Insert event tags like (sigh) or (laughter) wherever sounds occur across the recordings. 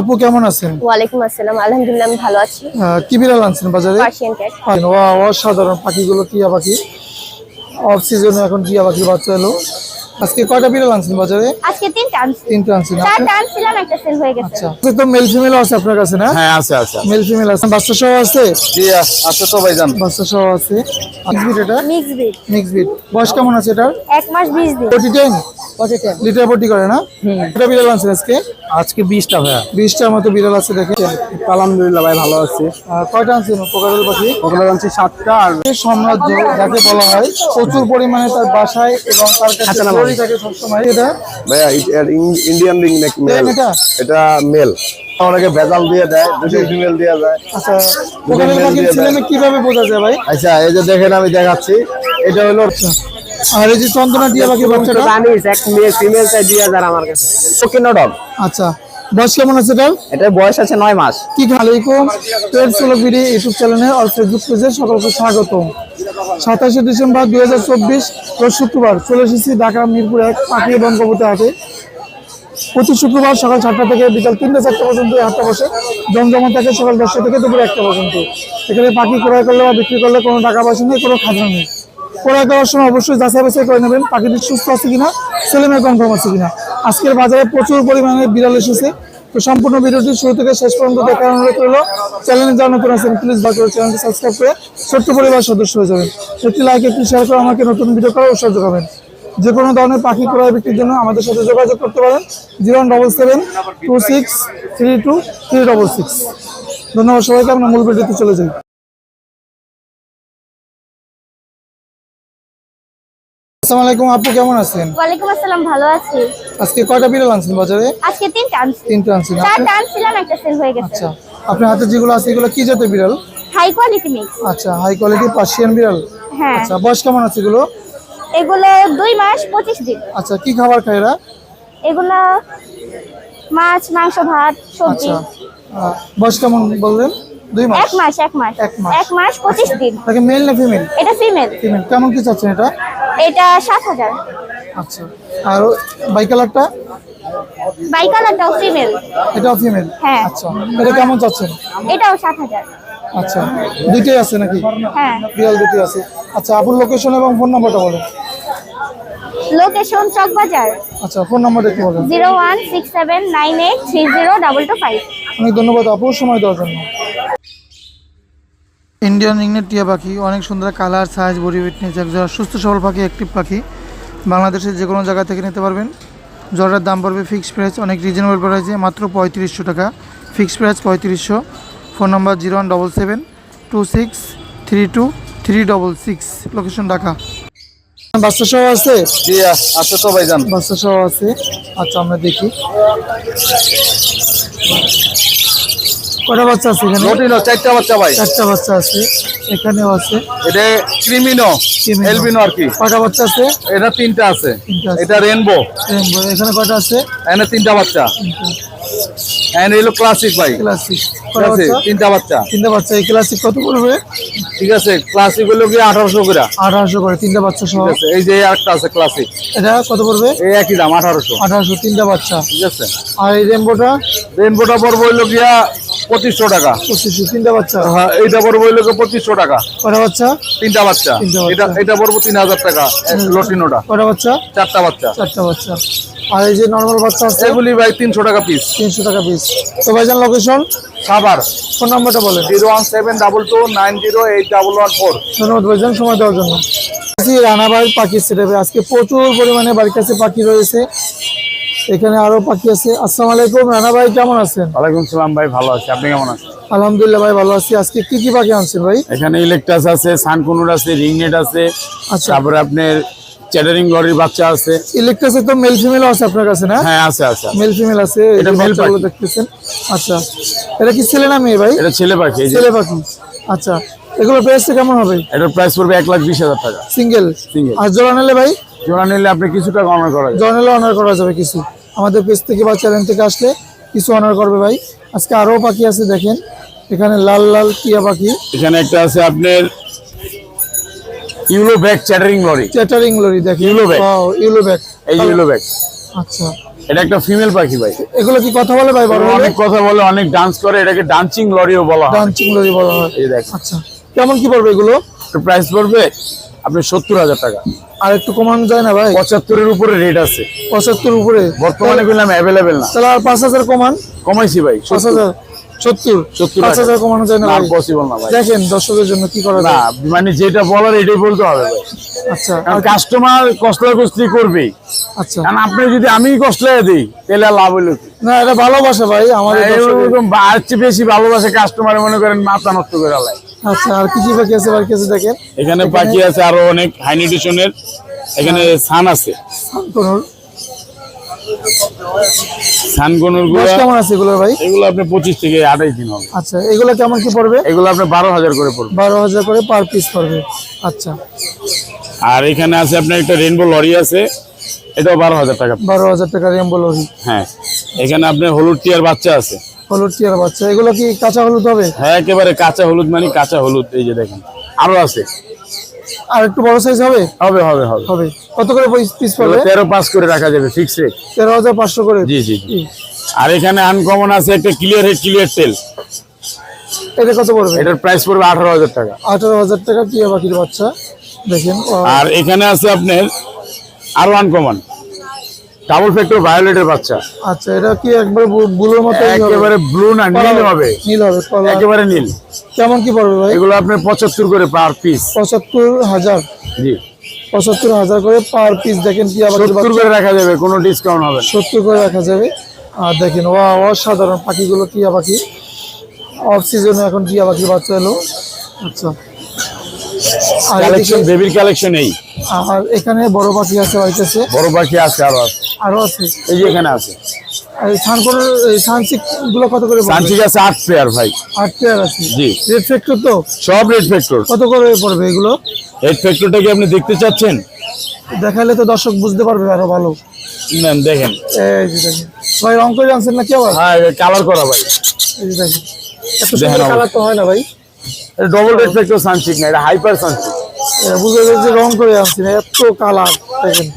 আপু কেমন আছেন? ওয়ালাইকুম আসসালাম আলহামদুলিল্লাহ আমি ভালো আছি। কি বিড়াল আনছেন বাজারে? পার্সিয়ান ক্যাট অসাধারণ পাখিগুলো টিয়া পাখি। অফ সিজনে এখন টিয়া পাখির বাচ্চা এলো। আজকে কয়টা বিড়াল আনছেন বাজারে আজকে তিনটা আনছি তিনটা আনছেন চারটা আনছিলাম একটা সেল হয়ে গেছে আচ্ছা তো মেল ফিমেল আছে আপনার কাছে না হ্যাঁ আছে আছে মেল ফিমেল আছে বাচ্চা সহ আছে জি আছে তো ভাইজান বাচ্চা সহ আছে মিক্স বিট এটা মিক্স বিট মিক্স বিট বয়স কেমন আছে এটার এক মাস বিশ দিন ফোর্টি টেন লিটার পটি করে না এটা বিড়াল আনছেন আজকে আজকে বিশটা ভাইয়া বিশটার মতো বিড়াল আছে দেখেন আলহামদুলিল্লাহ ভাই ভালো আছি কয়টা আনছেন পোকারুল পাখি ওগুলো আনছি সাতটা আর এই সাম্রাজ্য যাকে বলা হয় প্রচুর পরিমাণে তার বাসায় এবং তার কাছে জরুরি থাকে সবসময়। এটা? ভাইয়া ইন্ডিয়ান রিং নেক মেল এটা? মেল অনেকে ভেজাল দিয়ে দেয় দুটো ফিমেল দিয়ে দেয়। আচ্ছা কীভাবে বোঝা যায় ভাই? আচ্ছা এই যে দেখেন আমি দেখাচ্ছি। এটা হলো আর এই যে চন্দনা টিয়া পাখি বাচ্চাটা? জানিস এক মেয়ে ফিমেল চাই দিয়ে আমার কাছে। ওকে ডগ আচ্ছা। বয়স কেমন আছে এটার? এটা বয়স আছে নয় মাস। কি আলাইকুম ট্রেড সোলবিডি ইউটিউব চ্যানেলে আর ফেসবুক পেজে সকলকে স্বাগতম সাতাশে ডিসেম্বর দুই হাজার চব্বিশ শুক্রবার চলে এসেছি ঢাকা মিরপুর এক পাখি কবুতর হাটে। প্রতি শুক্রবার সকাল সাতটা থেকে বিকাল তিনটা চারটা পর্যন্ত হাটটা বসে। জমজমা থাকে সকাল দশটা থেকে দুপুর একটা পর্যন্ত। এখানে পাখি ক্রয় করলে বা বিক্রি করলে কোনো টাকা পয়সা নেই কোনো খাজনা নেই। ক্রয় করার সময় অবশ্যই যাচাই বাছাই করে নেবেন পাখিটি সুস্থ আছে কিনা ছেলেমেয়ে কনফার্ম আছে কিনা। আজকের বাজারে প্রচুর পরিমাণে বিড়াল এসেছে। তো সম্পূর্ণ ভিডিওটি শুরু থেকে শেষ পর্যন্ত দেখার অনুরোধ রইল। চ্যানেলে যারা নতুন আছেন প্লিজ করে চ্যানেলটি সাবস্ক্রাইব করে ছোট্ট পরিবার সদস্য হয়ে যাবেন। একটি লাইক একটি শেয়ার করে আমাকে নতুন ভিডিও করার উৎসাহ যোগাবেন। যে কোনো ধরনের পাখি ক্রয় বিক্রির জন্য আমাদের সাথে যোগাযোগ করতে পারেন। Zero double seven two six three two three double six ধন্যবাদ সবাইকে, আমরা মূল ভিডিওতে চলে যাই। আসসালামু আলাইকুম আপু কেমন আছেন? ওয়ালাইকুম আসসালাম ভালো আছি। আজকে কয়টা বিড়াল আনছেন বাজারে? আজকে তিনটা আনছি। তিনটা আনছেন চারটা আনছিলাম একটা সেল হয়ে গেছে। আচ্ছা আপনার হাতে যেগুলো আছে এগুলো কি জাতের বিড়াল? হাই কোয়ালিটি মিক্স আচ্ছা হাই কোয়ালিটি পার্সিয়ান বিড়াল? হ্যাঁ। আচ্ছা বয়স কেমন আছে এগুলো? এগুলো দুই মাস পঁচিশ দিন। আচ্ছা কি খাবার খায় এরা? এগুলো মাছ মাংস ভাত সবজি। আচ্ছা। বয়স কেমন বললেন? দুই মাস? এক মাস এক মাস। এক মাস। এক মাস পঁচিশ দিন। তাকে মেল না ফিমেল এটা ফিমেল ফিমেল কেমন কি চাচ্ছেন এটা? এটা সাত হাজার। আচ্ছা। আর বাই কালারটা? বাই কালারটাও ফিমেল এটাও ফিমেল হ্যাঁ। আচ্ছা। এটা কেমন চাচ্ছেন? এটাও আচ্ছা। দুইটাই আছে নাকি? হ্যাঁ। বিড়াল দুটি আছে। আচ্ছা আপুর লোকেশন এবং ফোন নাম্বারটা বলেন। লোকেশন চকবাজার আচ্ছা ফোন নাম্বারটা একটু বলেন। Zero one six seven nine eight three zero double two five. অনেক ধন্যবাদ আপুর সময় দেওয়ার জন্য। ইন্ডিয়ান ইংনেট টিয়া পাখি অনেক সুন্দর কালার সাইজ বডি ফিটনেস একজোড়া সুস্থ সবল পাখি অ্যাক্টিভ পাখি। বাংলাদেশের যে কোনো জায়গা থেকে নিতে পারবেন। জোড়ার দাম পড়বে ফিক্সড প্রাইস অনেক রিজনেবল প্রাইসে মাত্র পঁয়ত্রিশশো টাকা। ফিক্সড প্রাইস পঁয়ত্রিশশো। Phone number zero one double seven two six three two three double six location Dhaka. বাচ্চা সহ আছে? জি আছে তো ভাইজান বাচ্চা সহ আছে। আচ্ছা আমরা দেখি। কটা বাচ্চা আছে এখানে? নটিনো চারটা বাচ্চা ভাই। চারটা বাচ্চা আছে এখানেও আছে। এটা ক্রিমিনো এলবিনো আর কি। কটা বাচ্চা আছে? এটা তিনটা আছে। এটা রেনবো। Rainbow, এখানে কটা আছে? এখানে তিনটা বাচ্চা। এখানে এলো ক্লাসিক ভাই। ক্লাসিক তিনটা বাচ্চা। তিনটা বাচ্চা। এই ক্লাসিক কত পড়বে? ঠিক আছে ক্লাসিক হলো কি আঠারোশো করে। আঠারোশো করে তিনটা বাচ্চা সহ। ঠিক আছে এই যে একটা আছে ক্লাসিক এটা কত পড়বে? এই একই দাম আঠারোশো। আঠারোশো তিনটা বাচ্চা। ঠিক আছে। আর এই রেমবোটা রেনবোটা পড়ব হইল গিয়া পঁচিশশো টাকা। পঁচিশশো তিনটা বাচ্চা? হ্যাঁ এইটা পড়ব হইল গিয়ে পঁচিশশো টাকা। কটা বাচ্চা? তিনটা বাচ্চা। এটা এটা পড়ব তিন হাজার টাকা লটিনোটা। কটা বাচ্চা? চারটা বাচ্চা। চারটা বাচ্চা। আর এই যে নর্মাল বাচ্চা আছে? এগুলি ভাই তিনশো টাকা পিস তিনশো টাকা পিস তো ভাইজান লোকেশন খাবার ফোন নাম্বারটা বলেন। Zero one seven double two nine zero eight double one four. ধন্যবাদ ভাইজান সময় দেওয়ার জন্য। রানাবাই পাখি সেটাবে আজকে প্রচুর পরিমাণে বাড়ির কাছে পাখি রয়েছে। এখানে আরও পাখি আছে। আসসালামু আলাইকুম রানা ভাই কেমন আছেন? ওয়ালাইকুম সালাম ভাই ভালো আছি। আপনি কেমন আছেন? আলহামদুলিল্লাহ ভাই ভালো আছি। আজকে কি কি পাখি আনছেন ভাই? এখানে ইলেকট্রাস আছে সানকুনুর আছে রিংনেট আছে আচ্ছা। তারপরে আপনার চ্যাটারিং লরির বাচ্চা আছে। ইলেকট্রাসে তো মেল ফিমেল আছে আপনার কাছে না? হ্যাঁ আছে আছে মেল ফিমেল আছে এটা বাচ্চাগুলো পাখি। দেখতেছেন। আচ্ছা। এটা কি ছেলে না মেয়ে ভাই? এটা ছেলে পাখি ছেলে পাখি। আচ্ছা। এগুলো প্রাইসটা কেমন হবে? এটার প্রাইস পড়বে এক লাখ বিশ হাজার টাকা। সিঙ্গেল সিঙ্গেল আর জোড়া নিলে ভাই? জোড়া নিলে আপনি কিছুটা অনার করা যায় জোড়া নিলে অনার করা যাবে কিছু। আমাদের পেজ থেকে বা চ্যানেল থেকে আসলে কিছু অনার করবে ভাই। আজকে আরও পাখি আছে দেখেন। এখানে লাল লাল টিয়া পাখি। এখানে একটা আছে আপনার yellow back chattering lory. Chattering lory দেখেন। Yellow back। Yellow back. এই ইউলো ব্যাগ। আচ্ছা। এটা একটা ফিমেল পাখি ভাই। এগুলো কি কথা বলে ভাই বড় অনেক কথা বলে অনেক ডান্স করে এটাকে ডান্সিং লরিও বলা হয়। ডান্সিং লরি বলা হয়। এই দেখ আচ্ছা। কেমন কি পড়বে এগুলো? প্রাইস পড়বে আপনি সত্তর হাজার টাকা। আর একটু কমানো যায় না ভাই? পঁচাত্তরের উপরে রেট আছে। পঁচাত্তর উপরে? বর্তমানে করলাম অ্যাভেলেবেল না। তাহলে আর পাঁচ হাজার কমান। কমাইছি ভাই পাঁচ হাজার সত্তর। সত্তর পাঁচ হাজার কমানো যায় না পসিবল না ভাই। দেখেন দর্শকের জন্য কি করা না মানে যেটা বলার এটাই বলতে হবে ভাই। আচ্ছা কাস্টমার করবেই আচ্ছা। কারণ আপনি যদি আমি কষ্ট দিই তাহলে লাভ হইল না এটা ভালোবাসা ভাই চেয়ে বেশি ভালোবাসে কাস্টমার মনে করেন মাথা নষ্ট করে লাই আচ্ছা আর কি কি বাকি আছে? বাকি আছে দেখেন? এখানে পাখি আছে আরও অনেক হাই নিউট্রিশনের এখানে সান আছে। কোনোর সান গনুরগুলো কেমন আছে এগুলোর ভাই? এগুলো আপনি পঁচিশ থেকে আঠাইশ দিন হবে। আচ্ছা এগুলো কেমন কি পড়বে? এগুলো আপনি বারো হাজার করে পড়বে। বারো হাজার করে পার পিস পড়বে। আচ্ছা। আর এখানে আছে আপনার একটা রেনবো লরি আছে। এটাও বারো হাজার টাকা। বারো হাজার টাকা রেম্বলরি হ্যাঁ। এখানে আপনার হলুদ টিয়ার বাচ্চা আছে। হলুদ টিয়ার বাচ্চা। এগুলো কি কাঁচা হলুদ হবে? হ্যাঁ একেবারে কাঁচা হলুদ মানে কাঁচা হলুদ এই যে দেখেন। আরও আছে। আর একটু বড় সাইজ হবে? হবে হবে হবে। হবে। কত করে পিস পড়বে এগুলো তেরো পাস করে রাখা যাবে ফিক্স রেট তেরো হাজার পাঁচশো করে। জি জি আর এখানে আনকমন আছে একটা ক্লিয়ার হেড ক্লিয়ার টেল এটা কত পড়বে? এটার প্রাইস পড়বে আঠারো হাজার টাকা। আঠারো হাজার টাকা টিয়া পাখির বাচ্চা। দেখেন আর এখানে আছে আপনার আরও আনকমন ডাবল ফ্যাক্টর ভায়োলেটের বাচ্চা। আচ্ছা এটা কি একবার বুলোর মতো একেবারে ব্লু না নীল হবে। নীল হবে একেবারে নীল। কেমন কি পড়বে ভাই? এগুলো আপনার পঁচাত্তর করে পার পিস পঁচাত্তর হাজার। জি। পঁচাত্তর হাজার করে পার পিস দেখেন টিয়া পাখির সত্তর করে রাখা যাবে কোনো ডিসকাউন্ট হবে। সত্তর করে রাখা যাবে। আর দেখেন ও অসাধারণ পাখিগুলো টিয়া পাখি। অফ সিজনে এখন টিয়া পাখির বাচ্চা এলো। আচ্ছা। আর কালেকশন বেবির কালেকশন এই। আর এখানে বড় পাখি আছে বাড়িতেছে বড় পাখি আছে আরও আছে। আরও আছে। এই যে এখানে আছে। এই এই গুলো কত করে সানচিক আছে আট পেয়ার ভাই। আট পেয়ার আছে। জি। রেড ফ্যাক্টর তো? সব রেড ফ্যাক্টর কত করে পড়বে এগুলো? রেড ফ্যাক্টরটা কি আপনি দেখতে চাচ্ছেন? দেখালে তো দর্শক বুঝতে পারবে আরও ভালো। নেন দেখেন। এই যে দেখেন। ভাই রং করে আনছেন না কি আবার? হ্যাঁ কালার করা ভাই। এই যে দেখেন। এত সুন্দর কালার তো হয় না ভাই। এটা ডবল রেড ফ্যাক্টর সানচিক না এটা হাইপার সানচিক এটা বুঝে গেছে যে রং করে আনছি না এত কালার দেখেন।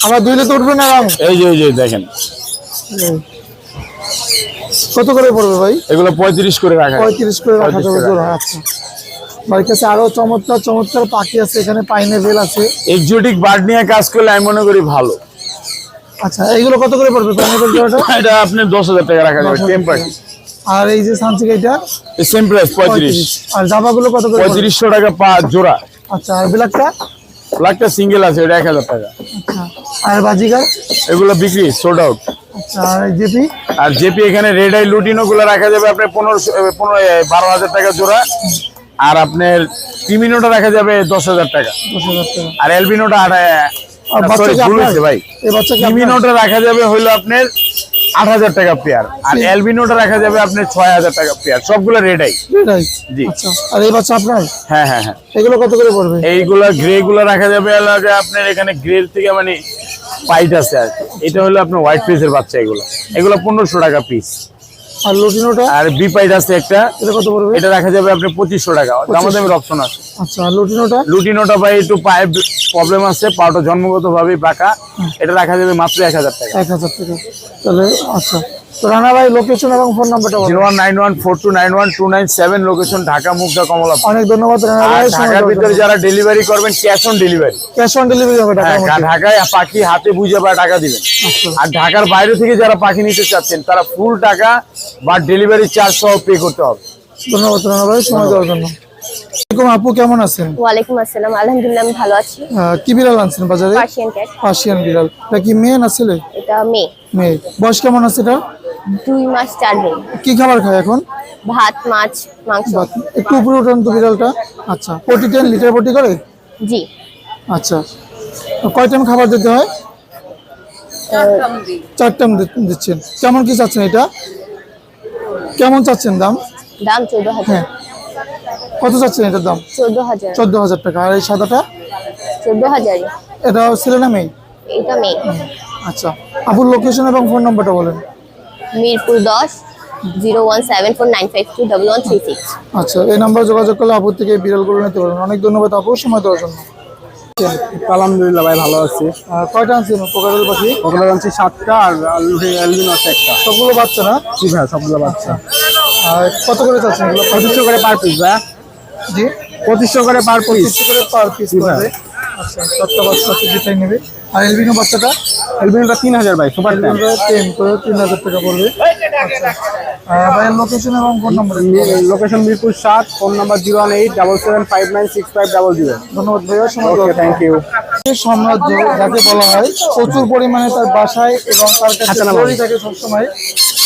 আমার দুইলে তো উঠবে না রং এই যে এই যে দেখেন। কত করে পড়বে ভাই? এগুলো পঁয়ত্রিশ করে রাখা পঁয়ত্রিশ করে রাখা যাবে আচ্ছা। কাছে আরও চমৎকার চমৎকার পাখি আছে এখানে পাইনাপেল আছে। এক্সোটিক বার্ড নিয়ে কাজ করলে আমি মনে করি ভালো। আচ্ছা এইগুলো কত করে পড়বে পাইনাপেল জোড়াটা? (laughs) এটা আপনি দশ হাজার টাকা রাখা যাবে টেম পাখি আর এই যে সানসিক এটা? সেম প্রাইস পঁয়ত্রিশ। আর জামাগুলো কত করে পড়বে? পঁয়ত্রিশশো টাকা পা জোড়া। আচ্ছা আর ব্ল্যাকটা? লাখটা সিঙ্গেল আছে এটা এক হাজার টাকা। আচ্ছা আর বাজিগার? এগুলো বিক্রি সোল্ড আউট আচ্ছা আর জেপি? আর জেপি এখানে রেড আই লুটিনো গুলো রাখা যাবে আপনার পনেরোশো পনেরো বারো হাজার টাকা জোড়া। আর আপনার ক্রিমিনোটা রাখা যাবে দশ হাজার টাকা। আর এলবিনোটা আট ভাই। কি রাখা যাবে হইল আপনার আট হাজার টাকা পেয়ার আর অ্যালবিনোটা রাখা যাবে আপনার ছয় হাজার টাকা পেয়ার সবগুলো রেডাই জি। আচ্ছা। আর এই বাচ্চা আপনার? হ্যাঁ হ্যাঁ হ্যাঁ। এগুলো কত করে পড়বে? এইগুলা গ্রে গুলো রাখা যাবে যে আপনার এখানে গ্রে থেকে মানে পাইট আছে আর। এটা হলো আপনার হোয়াইট পিসের বাচ্চা এগুলো। এগুলো পনেরোশো টাকা পিস আর লুটিনোটা আর বি পাইট আছে একটা। এটা কত পড়বে? এটা রাখা যাবে আপনার পঁচিশশো টাকা। দামাদামের অপশন আছে। আচ্ছা লুটিনোটা লুটিনোটা ভাই একটু পায়ে প্রবলেম আছে পাওটা জন্মগত ভাবে পাকা এটা রাখা যাবে মাত্র এক হাজার টাকা। এক হাজার টাকা। তাহলে আচ্ছা। তো রানা ভাই লোকেশন এবং ফোন নাম্বারটা zero one nine one four two nine one two nine seven location Dhaka Mugda Kamalapur অনেক ধন্যবাদ রানা ভাই ঢাকার ভিতরে যারা ডেলিভারি করবেন cash on delivery cash on delivery হবে ঢাকায় পাখি হাতে বুঝে বা টাকা দিবেন। আচ্ছা। আর ঢাকার বাইরে থেকে যারা পাখি নিতে চাচ্ছেন তারা ফুল টাকা বা ডেলিভারি চার্জ সহ পে করতে হবে। ধন্যবাদ রানা ভাই সময় দেওয়ার জন্য। আপু কেমন আছেন? ওয়ালাইকুম আসসালাম আলহামদুলিল্লাহ আমি ভালো আছি। কি বিড়াল আনছেন বাজারে? পার্সিয়ান ক্যাট পার্সিয়ান বিড়াল। এটা কি মেয়ে না ছেলে? এটা মেয়ে। মেয়ে। বয়স কেমন আছে এটা? দুই মাস চার দিন। কি খাবার খায় এখন? ভাত মাছ মাংস। বাহ, একটু উপরে উঠান তো বিড়ালটা। আচ্ছা টেন লিটার পটি করে? জি। আচ্ছা। কয় টাইম খাবার দিতে হয়? চার টাইম দিচ্ছেন। কেমন কি চাচ্ছেন এটা? কেমন চাচ্ছেন দাম? দাম চোদ্দ হাজার। হ্যাঁ। কত চাচ্ছেন এটার দাম? চোদ্দ হাজার। চোদ্দ হাজার টাকা। আর এই সাদাটা? চোদ্দ হাজারই। এটা ছেলে না মেয়ে? এটা মেয়ে। আচ্ছা। আপুর লোকেশন এবং ফোন নাম্বারটা বলেন। মিরপুর দশ zero one seven four nine five two double one three six আচ্ছা এই নাম্বার যোগাযোগ করলে আপুর থেকে বিড়ালগুলো নিতে পারেন অনেক ধন্যবাদ আপুর সময় দেওয়ার জন্য। আলহামদুলিল্লাহ ভাই ভালো আছি। কয়টা আনছেন? কোকারেল পাখি? ওগুলো আনছি সাতটা আর অ্যালবিন আছে একটা। সবগুলো বাচ্চা না? জি ভাই সবগুলো বাচ্চা। আর কত করে চাচ্ছেন এগুলো? পঁচিশশো করে পার পিস ভাই। জি। পঁচিশশো করে পার পঁচিশশো করে পার পিস পড়বে আচ্ছা। চারটা বাচ্চা আছে যেটাই নেবে। আর এলবিনো বাচ্চাটা? অ্যালবিনটা তিন হাজার ভাই সুপার ট্যাম টেন করে তিন হাজার টাকা পড়বে। আচ্ছা। ভাইয়ের লোকেশন এবং ফোন নম্বর লোকেশন মিরপুর সাত phone number zero one eight double seven five nine six five double zero ধন্যবাদ ভাইয়া সময় ওকে থ্যাংক ইউ সাম্রাজ্য যাকে বলা হয় প্রচুর পরিমাণে তার বাসায় এবং তার কাছে থাকে সবসময়।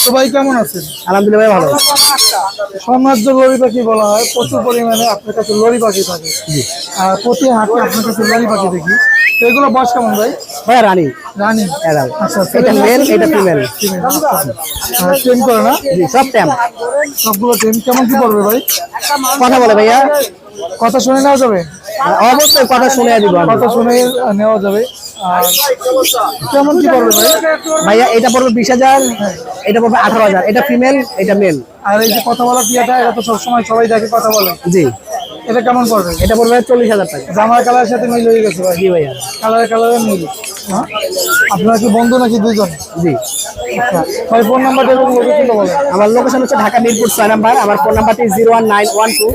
তো ভাই কেমন আছেন? আলহামদুলিল্লাহ ভাই ভালো সাম্রাজ্য লরি পাখি বলা হয় প্রচুর পরিমাণে আপনার কাছে লরি পাখি থাকে। আর প্রতি হাটে আপনার কাছে লরি পাখি দেখি। এগুলো বয়স কেমন ভাই? ভাই রানী। রানি। এরাল আচ্ছা এটা মেল এটা ফিমেল ট্রেন করে না? সব সবগুলো ট্রেন কেমন কি পড়বে ভাই? কথা বলে ভাইয়া। কথা শুনে নেওয়া যাবে? অবশ্যই কথা শুনে দিব কথা শুনে নেওয়া যাবে। আর কেমন কি পড়বে ভাই? ভাইয়া এটা পড়বে বিশ হাজার। এটা পড়বে আঠারো হাজার। এটা ফিমেল এটা মেল আর এই যে কথা বলা টিয়াটা এটা তো সবসময় সবাই দেখে কথা বলে। জি। এটা কেমন পড়বে? এটা পড়বে চল্লিশ হাজার টাকা। জামার কালারের সাথে মিল হয়ে গেছে ভাই? জি ভাইয়া। কালারে কালারে মিল। হ্যাঁ? আপনারা কি বন্ধু নাকি দুজন জি। আচ্ছা। ভাই ফোন নাম্বারটা এবং লোকেশনটা বলেন আমার লোকেশন হচ্ছে ঢাকা মিরপুর ছয় নাম্বার আমার ফোন নাম্বারটি zero one nine one two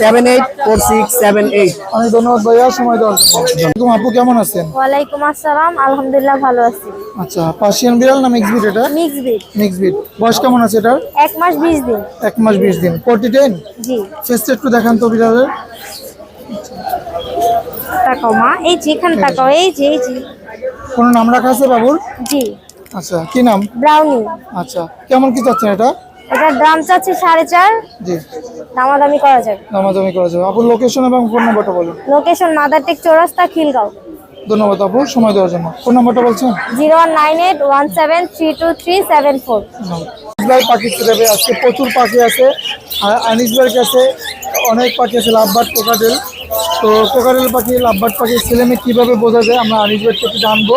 seven eight four six seven eight. অনেক ধন্যবাদ ভাইয়া সময় দেওয়ার জন্য। আপু কেমন আছেন? ওয়ালাইকুম আসসালাম আলহামদুলিল্লাহ ভালো আছি। আচ্ছা পার্সিয়ান বিড়াল না মিক্স বিট এটা? মিক্স বিট মিক্স বিট বয়স কেমন আছে এটার? এক মাস বিশ দিন। এক মাস বিশ দিন। Forty ten G. ফেসটা একটু দেখান তো বিড়ালের। তাকাও মা এই যে এখানে তাকাও এই যে এই যে। কোনো নাম রাখা আছে বাবুর? জি। আচ্ছা কি নাম? ব্রাউনি। আচ্ছা কেমন কি চাচ্ছেন এটা? এটার দাম চাচ্ছি সাড়ে চার। জি। দামাদামি করা যাবে। দামাদামি করা যাবে। আপুর লোকেশন এবং ফোন নাম্বারটা বলুন। লোকেশন মাদারটেক চৌরাস্তা খিলগাঁও ধন্যবাদ আপু সময় দেওয়ার জন্য। ফোন নাম্বারটা বলছেন? Zero one nine eight one seven three two three seven four. ভাই পাখি দেবে আজকে প্রচুর পাখি আছে। আর আনিস ভাইয়ের কাছে অনেক পাখি আছে লাভবাট কোকাটেল তো কোকাটেল পাখি লাভবাট পাখি ছেলেমেয়ে কীভাবে বোঝা যায় আমরা আনিস ভাইয়ের থেকে জানব।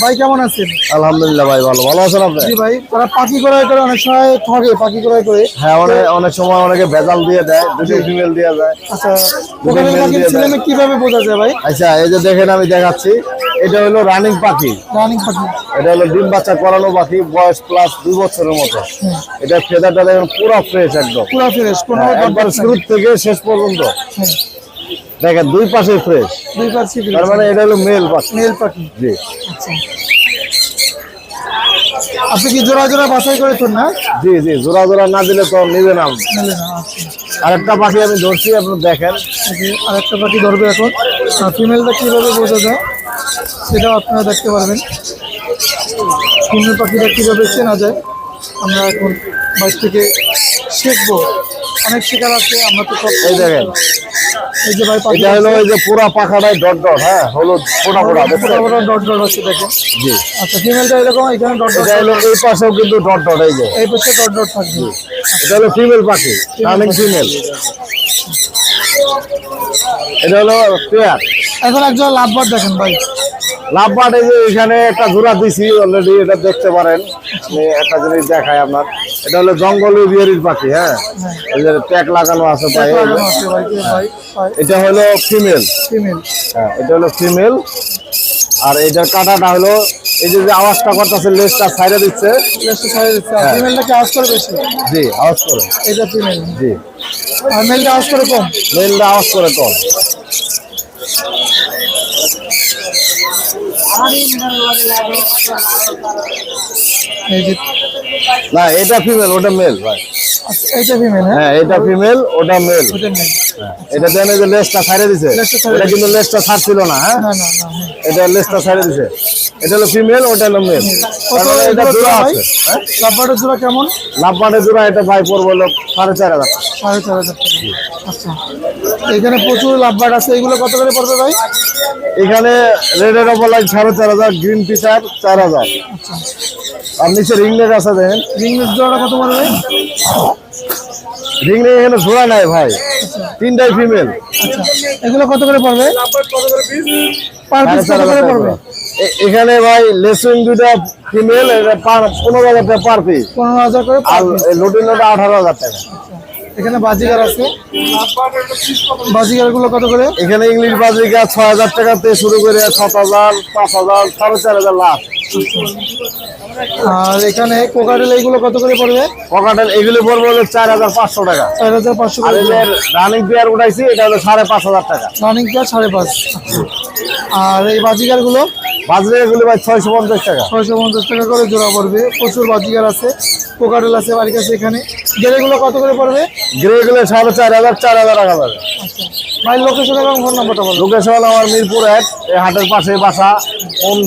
ভাই কেমন আছেন? আলহামদুলিল্লাহ ভাই ভালো। ভালো আছেন আপনি? জি ভাই তারা পাখি ক্রয় করে অনেক সময় ঠগে পাখি ক্রয় করে। হ্যাঁ অনেক অনেক সময় অনেকে ভেজাল দিয়ে দেয় দুটো ফিমেল দিয়ে দেয়। আচ্ছা কোকাটেল পাখির ছেলেমেয়ে কীভাবে বোঝা যায় ভাই? আচ্ছা এই যে দেখেন আমি দেখাচ্ছি। এটা হলো রানিং পাখি। রানিং পাখি। এটা হলো ডিম বাচ্চা করানো পাখি বয়স প্লাস দুই বছরের মতো। এটা ফেদারটা দেখেন পুরো ফ্রেশ একদম। পুরো ফ্রেশ কোনো হ্যাঁ, একবার শুরু থেকে শেষ পর্যন্ত। দেখেন দুই পাশে ফ্রেশ দুই পাখি তার মানে এটা হলো মেল পাখি। মেল পাখি। জি। আচ্ছা। আপনি কি জোড়া জোড়া বাছাই করেছেন না? জি জি জোড়া জোড়া না দিলে তো নিবে না। আচ্ছা। আরেকটা পাখি আমি ধরছি আপনি দেখেন। যে আরেকটা পাখি ধরবে এখন। ফিমেলটা কীভাবে বোঝা যায়? সেটাও আপনারা দেখতে পারবেন। ফিমেল পাখিটা কীভাবে চেনা যায় আমরা এখন বাইক থেকে শিখব। অনেক শেখার আছে আমরা তো সব এই দেখেন। এই যে ভাই পাখি এটা হলো এই যে পুরা পাখাটাই ডট ডট হ্যাঁ হলুদ ফোটা ফোটা বড় দেখছেন বড় ডট ডট আছে দেখেন। জি। আচ্ছা ফিমেলটা এরকম এখানে ডট ডট হলো এই পাশেও কিন্তু ডট ডট এই যে। এই পাশে ডট ডট থাকবে। এটা হলো ফিমেল পাখি রানিং ফিমেল এটা হলো পেয়ার। এখন একজন লাভবার দেখেন ভাই। লাভবাট এই যে এখানে একটা জোড়া দিছি অলরেডি এটা দেখতে পারেন। আমি একটা জিনিস দেখাই আপনার। এটা হলো জঙ্গলি বিহারির পাখি হ্যাঁ? এই যে ট্যাগ লাগানো আছে ভাই এটা হলো ফিমেল। ফিমেল। হ্যাঁ এটা হলো ফিমেল। আর এটার কাটাটা হলো এই যে যে আওয়াজটা করতেছে লেজটা সাইডে দিচ্ছে। লেসটা ছাড়িয়ে দিচ্ছে। হ্যাঁ। ফিমেলটা কি আওয়াজ করে বেশি? জি আওয়াজ করে। এটা ফিমেল। জি। আর মেলটা আওয়াজ করে কম? মেলটা আওয়াজ করে কম। না এটা ফিমেল ওটা মেল ভাই। এইটা ফিমেল হ্যাঁ? হ্যাঁ এটা ফিমেল ওটা মেল এটা দেন যে লেজটা ছাইড়ে দিছে। এটা কিন্তু লেজটা ছাড়ছিল না হ্যাঁ? না না না হ্যাঁ। এটা লেজটা ছাইড়ে দিছে। এটা হলো ফিমেল ওটা হলো মেল কত এটা জোড়া আছে হ্যাঁ? লাভবারের জোড়া কেমন? লাভবানে জোড়া এটা ভাই পড়ব হলো সাড়ে চার হাজার টাকা। সাড়ে চার হাজার টাকা। আচ্ছা। এখানে প্রচুর লাভবার আছে। এগুলো কত করে পড়বে ভাই? এখানে রেড এর ওপর লাইট সাড়ে চার হাজার গ্রিন শার্ট চার হাজার। আচ্ছা। আর নিচে রিংনেট আছে দেখেন। রিংনেট জোড়া কত পড়বে এখানে জোড়া নাই ভাই। তিনটাই ফিমেল আচ্ছা এগুলো কত করে পড়বে? পার পিস কত করে পড়বে? এখানে ভাই লেসুন দুটা ফিমেল এটা পার- পনেরো হাজার টাকা পার পিস পনেরো হাজার করে আর piece। আঠারো হাজার টাকা। এখানে বাজিগার আছে। বাজিগারগুলো কত করে? এখানে ইংলিশ বাজিকা ছয় হাজার টাকা থেকে শুরু করে সাত হাজার পাঁচ হাজার সাড়ে চার হাজার লাখ। আর এখানে কোকারেল এইগুলো কত করে পড়বে? পকাটেল এগুলি পড়বে হলো চার হাজার পাঁচশো টাকা। চার হাজার পাঁচশো রানিং বিয়ার উঠাইছি এটা হলো সাড়ে পাঁচ হাজার টাকা। রানিং পেয়ার সাড়ে পাঁচ। আর এই বাজিগার ভাই ছয়শো পঞ্চাশ টাকা। ছয়শো পঞ্চাশ টাকা করে জোড়া পড়বে। প্রচুর আছে আছে বাড়ির কাছে এখানে। কত করে পড়বে? সাড়ে চার হাজার চার হাজার টাকা আচ্ছা। ভাই লোকেশন এবং ফোন নাম্বারটা বলো। লোকেশন আমার মিরপুর এক এই হাটের পাশে বাসা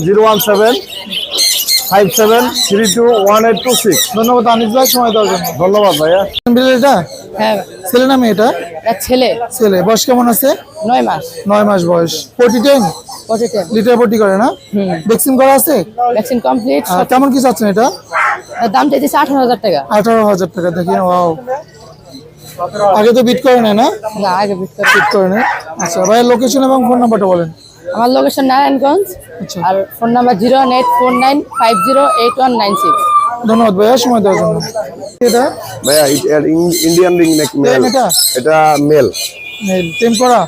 zero one seven. Five seven three two one eight two six. ধন্যবাদ আনিস ভাই সময় দেওয়ার জন্য। ধন্যবাদ ভাইয়া। এটা হ্যাঁ। ছেলে না মেয়েটা এক ছেলে। ছেলে। বয়স কেমন আছে? নয় মাস। নয় মাস বয়স। টেন লিটার করে না? ভ্যাকসিন করা আছে? ভ্যাকসিন কমপ্লিট আর কেমন কি চাচ্ছেন এটা? দাম আঠারো হাজার টাকা। আঠারো হাজার টাকা দেখি ওয়াও আগে তো বিট করে নেয় না? না আগে করে। বিট করে নেয়। আচ্ছা ভাইয়ের লোকেশন এবং ফোন নাম্বারটা বলেন। আমার লোকেশন নারায়ণগঞ্জ আচ্ছা। আর phone number zero one eight four nine five zero eight one nine six ধন্যবাদ ভাইয়া সময় দেওয়ার জন্য। এটা? ভাইয়া ইন্ডিয়ান রিং নেক মেল এটা? এটা? মেল মেল টেম করা?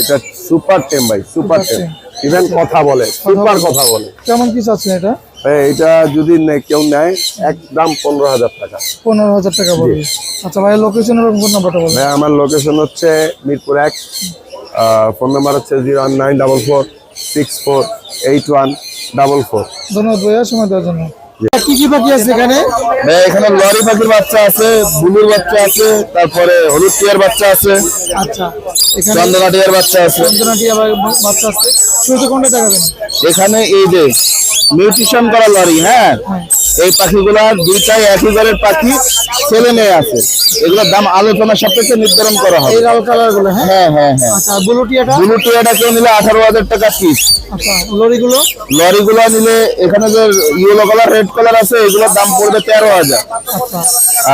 এটা সুপার টেম ভাই সুপার টেম। ইভেন কথা বলে সুপার কথা বলে। কেমন কি চাচ্ছেন এটা? ভাই, এটা যদি কেউ নেয় একদম পনেরো হাজার টাকা। পনেরো হাজার টাকা পড়বে আচ্ছা ভাইয়ের লোকেশন এবং ফোন নাম্বারটা বলেন। ভাই আমার লোকেশন হচ্ছে মিরপুর এক ফোন নাম্বার হচ্ছে zero nine double four six four eight one double four ধন্যবাদ ভাইয়া সময় দেওয়ার জন্য। কি কি বাকি আছে এখানে? এখানে লরি পাখির বাচ্চা আছে বুলুর বাচ্চা আছে তারপরে হলুদ টিয়ার বাচ্চা আছে আচ্ছা এখানে চন্দনা টিয়ার বাচ্চা আছে। বাচ্চা আছে। শুরুতে কোনটা দেখাবেন? এখানে এই যে নিউট্রিশন করা লরি হ্যাঁ? হ্যাঁ। এই পাখিগুলা দুইটাই একই ঘরের পাখি ছেলে মেয়ে আছে। এগুলোর দাম আলোচনা সাপেক্ষে নির্ধারণ করা হবে। এই লাল কালারগুলো হ্যাঁ? হ্যাঁ হ্যাঁ হ্যাঁ। আচ্ছা বুলুটিয়াটা ব্লু টিয়াটা কেউ নিলে আঠারো হাজার টাকা পিস আচ্ছা লরিগুলো? লরিগুলো নিলে এখানে যে ইয়েলো কালার রেড কালার আছে এগুলোর দাম পড়বে তেরো হাজার। আচ্ছা।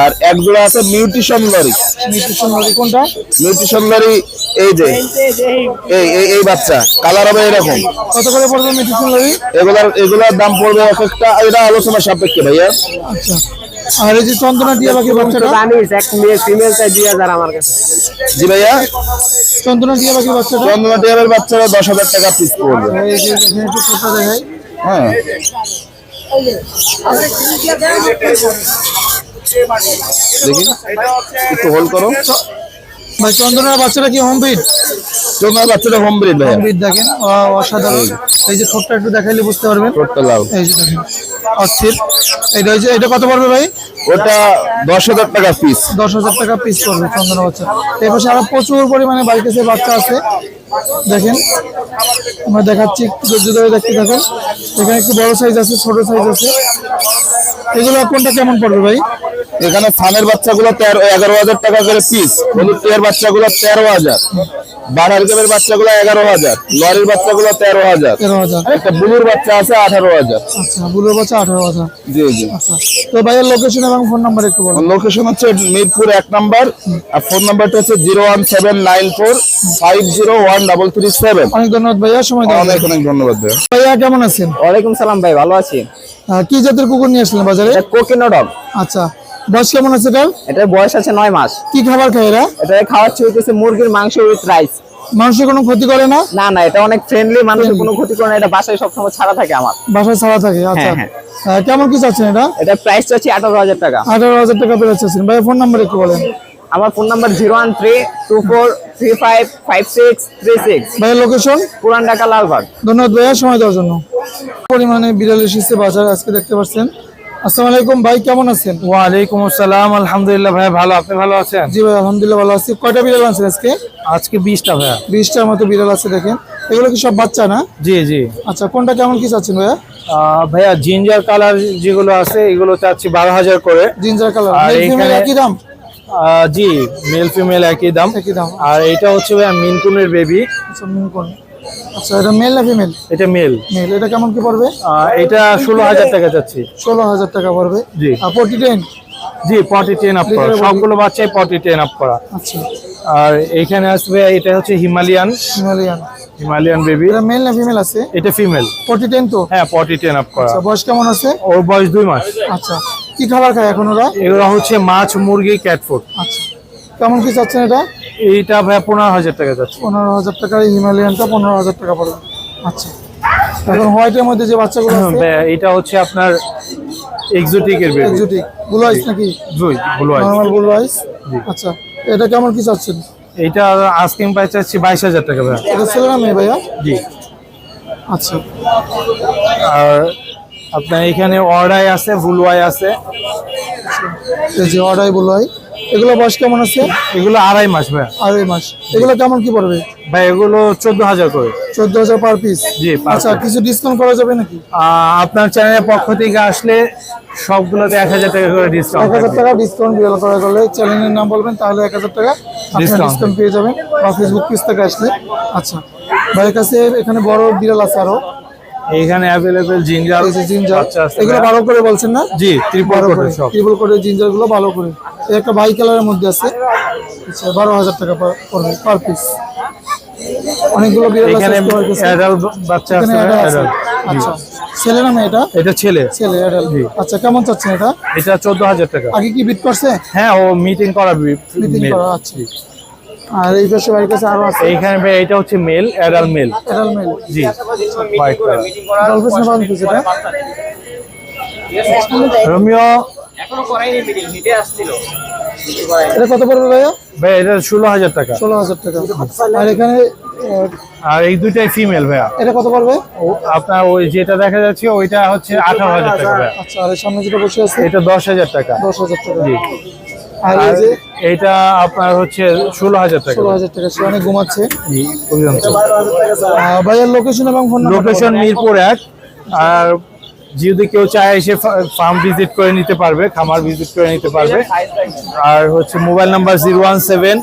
আর এক জোড়া আছে নিউট্রিশন লরি। নিউট্রিশন লরি কোনটা? নিউট্রিশন লরি এই যে এই এই এই বাচ্চা কালার হবে এরকম। কত করে পড়বে নিউট্রিশন লরি এগুলার এগুলার দাম পড়বে এক একটা এটা আলোচনা সাপেক্ষে ভাইয়া। আচ্ছা। আর এই যে চন্দনা টিয়া পাখি বাচ্চাটা? এক মেয়ে ফিমেল চাই দুই হাজার আমার কাছে। জি ভাইয়া। চন্দনা টিয়া পাখি বাচ্চাটা? চন্দনা বাচ্চারা দশ হাজার টাকা পিস পড়বে। এই যে একটু ফটো দেখাই হ্যাঁ। দেখি একটু হোল্ড করো। ভাই চন্দনার বাচ্চাটা কি হোম ফিট চন্দনার বাচ্চাটা হোম ব্রিড ভাইয়া। হোম ফিট দেখেন অসাধারণ। এই যে। ঠোঁটটা একটু দেখাইলে বুঝতে পারবেন। টোটটা লাভ এই যে দেখেন অস্থির। এটা হচ্ছে এটা কত পড়বে ভাই? ওটা দশ হাজার টাকা পিস দশ হাজার টাকা পিস পড়বে চন্দনা বাচ্চা। এই পাশে আরও প্রচুর পরিমাণে বাড়িতে সে বাচ্চা আছে। দেখেন আমরা দেখাচ্ছি একটু ধৈর্য ধরে দেখতে থাকেন। এখানে একটু বড় সাইজ আছে ছোট সাইজ আছে। এগুলো কোনটা কেমন পড়বে ভাই? এখানে ফানের বাচ্চাগুলো তেরো এগারো হাজার টাকা করে পিস হলুদ টিয়ার বাচ্চাগুলো তেরো হাজার বানার গেমের বাচ্চাগুলো এগারো হাজার লরির বাচ্চাগুলো তেরো হাজার তেরো হাজার। একটা বুলুর বাচ্চা আছে আঠারো হাজার। আচ্ছা বুলোর বাচ্চা আঠারো হাজার। জি জি। আচ্ছা তো ভাইয়ের লোকেশন এবং ফোন নাম্বার একটু বলুন। লোকেশন হচ্ছে মিরপুর এক নাম্বার আর ফোন নাম্বারটা হচ্ছে zero one seven nine four five zero one double three seven. অনেক ধন্যবাদ ভাইয়া সময় দেওয়ার অনেক অনেক ধন্যবাদ ভাইয়া। ভাইয়া কেমন আছেন? ওয়ালাইকুম সালাম ভাই ভালো আছি। কি জাতের কুকুর নিয়ে আসলেন বাজারে? কোকিনো ডগ। আচ্ছা বয়স কেমন আছে এটা এটার বয়স আছে নয় মাস। কি খাবার খায় এরা? এটা খাওয়াচ্ছি হইতেছে মুরগির মাংস উইথ রাইস মানুষের কোনো ক্ষতি করে না? না না এটা অনেক ফ্রেন্ডলি মানুষের কোনো ক্ষতি করে না এটা বাসায় সবসময় ছাড়া থাকে আমার। বাসায় ছাড়া থাকে আচ্ছা। হ্যাঁ, কেমন কি চাচ্ছেন এটা? এটা প্রাইস চাচ্ছি আঠারো হাজার টাকা। আঠারো হাজার টাকা পেয়ে চাচ্ছেন। ভাই ফোন নাম্বার একটু বলেন। আমার phone number zero one three two four three five five six three six ভাইয়ের লোকেশন পুরান ঢাকা লালবাগ। ধন্যবাদ ভাইয়া সময় দেওয়ার জন্য। পরিমাণে বিড়াল এসেছে বাজার আজকে দেখতে পাচ্ছেন। আসসালামু আলাইকুম ভাই কেমন আছেন? ওয়ালাইকুম আসসালাম আলহামদুলিল্লাহ ভাই ভালো। আপনি ভালো আছেন? জি ভাই আলহামদুলিল্লাহ ভালো আছি। কয়টা বিড়াল আছেন আজকে? আজকে বিশটা ভাইয়া বিশটার মতো বিড়াল আছে দেখেন। এগুলো কি সব বাচ্চা না? জি জি। আচ্ছা কোনটা কেমন কি চাচ্ছেন ভাইয়া? আহ, ভাইয়া জিঞ্জার কালার যেগুলো আছে এগুলো চাচ্ছি বারো হাজার করে। Ginger colour. আর এখানে- একই দাম? জি মেল ফিমেল একই দাম। একই দাম। আর এটা হচ্ছে ভাইয়া মিনকুনের বেবি। আচ্ছা মিল কোন আচ্ছা এটা মেল না ফিমেল এটা মেল মেল এটা কেমন কি পড়বে? এটা ষোলো হাজার টাকা চাচ্ছি ষোলো হাজার টাকা পড়বে। জি। Forty ten G forty ten up করা। সবগুলো বাচ্চাই পটি টেন আপ করা। আচ্ছা। আর এখানে আসবে এটা হচ্ছে হিমালয়ান। হিমালয়ান। হিমালয়ান বেবি এটা মেল না ফিমেল আছে? এটা ফিমেল ফোর্টি টেন তো? হ্যাঁ পটি টেন আপ করা। আচ্ছা বয়স কেমন আছে? ওর বয়স দুই মাস। আচ্ছা কি খাবার খায় এখন ওরা? এগুলো হচ্ছে মাছ মুরগি ক্যাট ফুড আচ্ছা। কেমন কি চাচ্ছেন এটা? এইটা ভাইয়া পনেরো হাজার টাকা যাচ্ছে। পনেরো হাজার টাকা হিমালয়ানটা পনেরো হাজার টাকা পড়বে। আচ্ছা। এখন হোয়াইটের মধ্যে যে বাচ্চাগুলো এটা হচ্ছে আপনার এক্সোটিকের বেবি এক্সোটিক ব্লু আইস নাকি? জুই blue eye normal blue eyes আচ্ছা। এটা কেমন কি চাচ্ছেন? এইটা আস্কিং প্রাইস চাচ্ছি বাইশ হাজার টাকা ভাইয়া। এটা ছেলে না মেয়ে ভাইয়া? জি। আচ্ছা। আর আপনার এখানে অর্ডাই আছে বুলুয়াই আছে। এই যে অর্ডাই ব্লু আই এগুলো বয়স কেমন আছে? এগুলো আড়াই মাস ভাইয়া। আড়াই মাস। এগুলো কেমন কি পড়বে? ভাই এগুলো চোদ্দ হাজার করে। চোদ্দ হাজার পার পিস জি, আচ্ছা কিছু ডিসকাউন্ট করা যাবে নাকি? আপনার চ্যানেলের পক্ষ থেকে আসলে সবগুলোতে এক হাজার টাকা করে এক ডিসকাউন্ট হাজার টাকা ডিসকাউন্ট বিড়াল করা করলে চ্যানেলের নাম বলবেন তাহলে এক হাজার টাকা ডিসকাউন্ট পেয়ে যাবেন বা ফেসবুক পেজ থেকে আসলে। আচ্ছা ভাইয়ের কাছে এখানে বড় বিড়াল আছে আরও। এইখানে অ্যাভেলেবেল জিঞ্জার জিঞ্জার এগুলো ভালো করে বলছেন না? জি ত্রিপুরা বারো করে সব। করে জিঞ্জারগুলো ভালো করে। একটা বাই কালারের মধ্যে আছে। আচ্ছা বারো হাজার টাকা পড়বে পার পিস অনেকগুলো বিড়াল আছে। অ্যাডাল্ট বাচ্চা আছে। আচ্ছা ছেলে না মেয়ে এটা? এটা ছেলে। ছেলে অ্যাডাল্ট আচ্ছা কেমন চাচ্ছেন এটা? এটা চোদ্দ হাজার টাকা। আগে কি বিট করছে? হ্যাঁ ও মিটিং করা আচ্ছা। আর এই পাশে কাছে আরও আছে। এইখানে ভাই এটা হচ্ছে male adult male adult male জি। হোয়াইট কালার ডলফিস না বাউন্ড পিস এটা রোমিও এটা কত পড়বে ভাইয়া? ভাই এটা ষোলো হাজার টাকা। ষোলো হাজার টাকা। আর এখানে আর এই দুইটাই ফিমেল ভাইয়া। এটা কত পড়বে? ও আপনার ওই যেটা দেখা যাচ্ছে ওইটা হচ্ছে আঠারো হাজার টাকা আচ্ছা আর সামনে যেটা বসে আছে? এটা দশ হাজার টাকা। দশ হাজার টাকা। জি। আর এই যে এইটা আপনার হচ্ছে ষোলো হাজার টাকা। ষোলো হাজার টাকা সে অনেক ঘুমাচ্ছে। ভাইয়ার লোকেশন এবং ফোন লোকেশন মিরপুর এক। আর যদি কেউ চায় এসে ফার্ম ভিজিট করে নিতে পারবে খামার ভিজিট করে নিতে পারবে। আর হচ্ছে mobile number zero one seven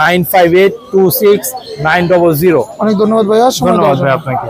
nine five eight two six nine double zero অনেক ধন্যবাদ ভাইয়া ধন্যবাদ ভাই আপনাকে।